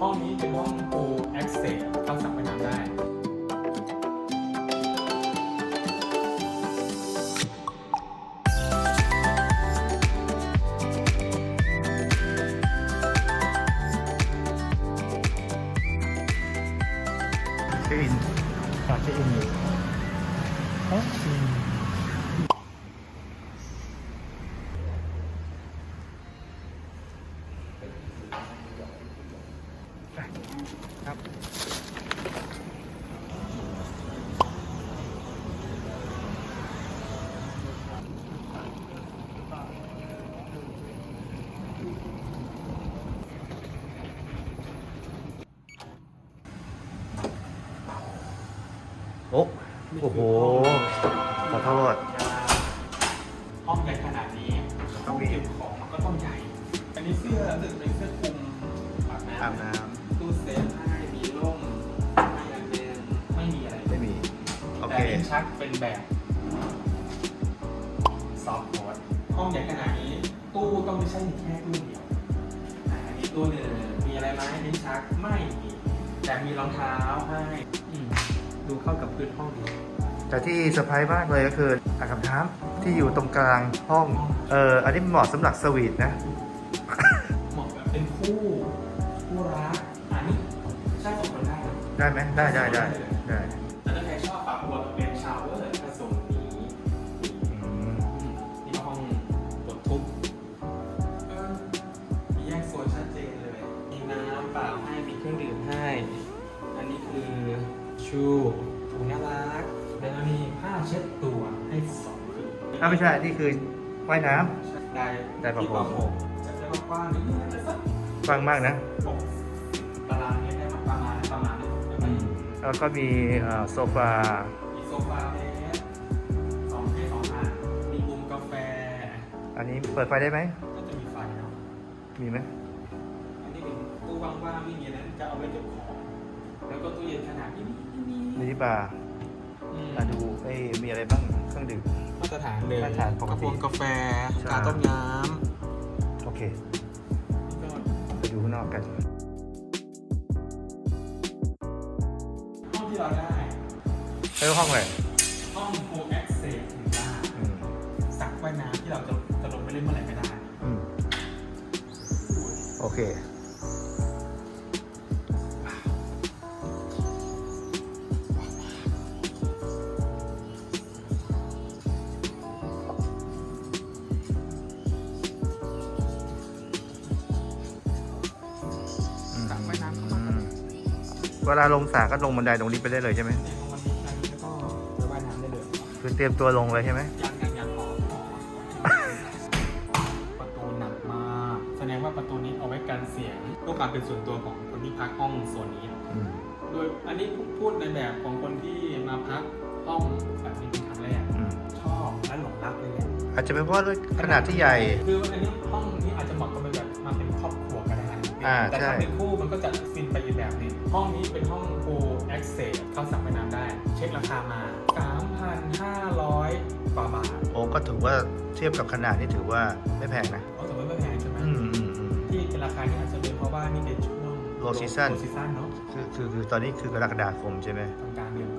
ห้องนี้เป็นห้องปูแอคเซสเข้าสระว่ายน้ำได้ เช็คอินฝากเช็คอินอยู่อ๋ออืมไป ครับโอ้โอ้โห ขอโทษห้องใหญ่ขนาดนี้ต้องมีเก็บของมันก็ต้องใหญ่ อันนี้เสื้อรู้สึกเป็นเสื้อคลุมอาบน้อาบน้ำ แต่เคลิ้นชักเป็นแบบซอฟต์โค้ดห้องใหญ่ขนาดนี้ตู้ต้องไม่ใช่แค่ตู้เดียวอะอันนี้ตู้หนึ่งมีอะไรไหมลิ้นชักไม่มีแต่มีรองเท้าให้อืมดูเข้ากับพื้นห้องดีแต่ที่เซอร์ไพรส์มากเลยก็คืออ่างอาบน้ำที่อยู่ตรงกลางห้องเอออันนี้เหมาะสำหรับสวีทนะเหมาะแบบเป็นคู่ คู่รักอันนี้ใช่สองคนได้นะได้ไหมได้ได้ได้ได้ เช็ดตัวให้สองผืนอะไม่ใช่ นี่คือว่ายน้ได้ได้ผ้าห่มที่มจะได้กว้างๆนิดนึงนะสักำกว้างมากนะหกสิบตารางเมตรได้ประมาณประมาณนี้ประมาณนี้แล้วก็มีเอ่อโซฟามีโซฟาเล็กสองให้สองอันมีมุมกาแฟอันนี้เปิดไฟได้ไหม ก็จะมีไฟเนาะมีไหมอันนี้เป็นตู้ว่างๆไม่มีนั้นจะเอาไว้เก็บของ แล้วก็ตู้เย็นขนาดนี้มินิบาร์อื มอะดูเอ้ยมีอะไรบ้างเครื่องดื่ม มาตรฐานเลยมาตรฐานปกติกาแฟใช่ กาต้มน้โอเคำก็ไปดูข้างนอกกัน ห้องที่เราได้ เอ้ยห้องอะไรห้อง full access ถึงได้อืมสระว่ายน้ำที่เราจะจะลงไปเล่นเมื่อไหร่ก็ได้ อืมโอเค เวลาลงสระก็ลงบันไดตรงนี้ไปได้เลยใช่ไหมในตรงวันนี้อันนี้แล้วก็ไปว่ายน้ำได้เลยคือเตรียมตัวลงเลยใช่ไหมยังยังยังพอพอประตูหนักมากแสดงว่าประตูนี้เอาไว้กันเสียงเพื่อความเป็นส่วนตัวของคนที่พักห้องโซนนี้ อืมโดยอันนี้พูดในแบบของคนที่มาพักห้องแบบนี้เป็นครั้งแรก อืมชอบและหลงรักเลยแหละอาจจะเป็นเพราะว่าด้วยขนาดที่ใหญ่ คืออันนี้ห้องนี้อาจจะเหมาะกับเป็นแบบมาเป็นครอบครัวก็ได้อ่าแต่ใช่ถ้าเป็นคู่มันก็จะฟินไปอีกแบบหนึง ห้องนี้เป็นห้อง full access เข้าสระว่ายน้ำได้ เช็คราคามา 3,500กว่าบาทโอ้ก็ถือว่าเทียบกับขนาดนี่ถือว่าไม่แพงนะ เอาแต่ว่าไม่แพงใช่ไหมอืมอืมอืม ที่เป็นราคานี้อาจจะเป็นเพราะว่านี่เป็นช่วง Low season low season เนาะคือคือคือตอนนี้คือกรกฎาคมใช่ไหม กลางกลางๆเดือน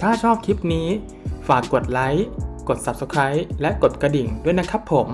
ถ้าชอบคลิปนี้ ฝากกดไลค์ กด Subscribe และกดกระดิ่งด้วยนะครับผม